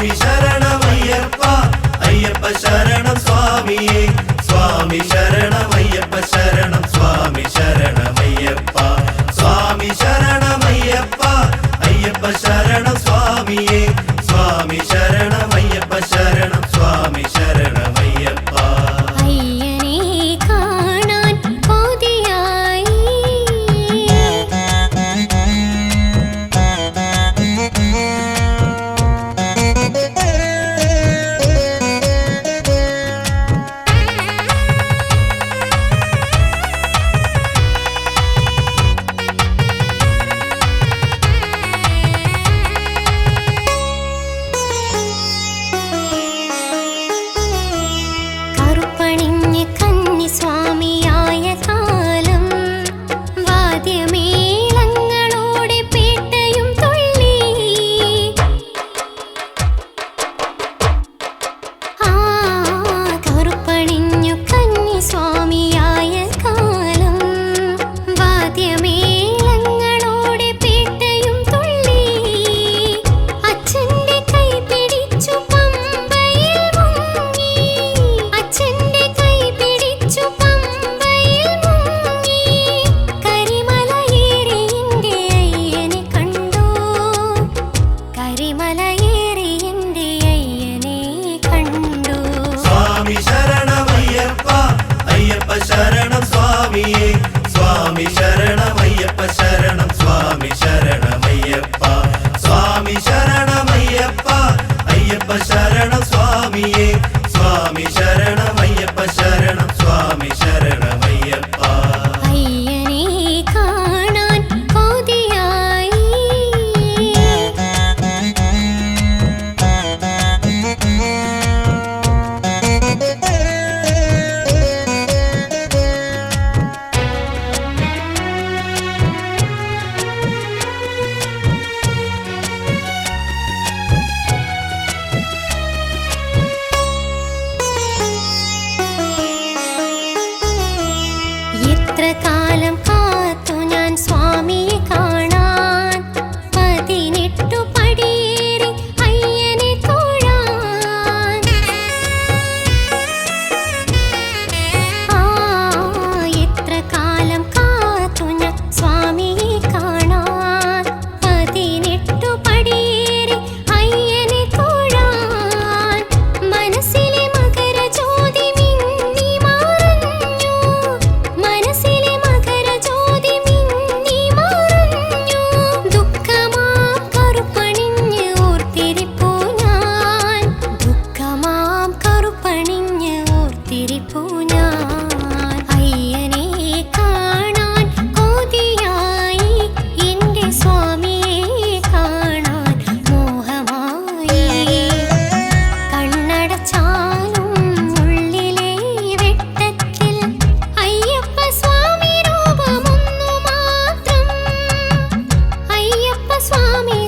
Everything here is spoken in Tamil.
சுவாமி சரணம் ஐயப்பா ஐயப்ப சரணம் சுவாமியே. சுவாமி சரணம் ஐயப்ப சரணம். சுவாமி சரணம் சுவாமி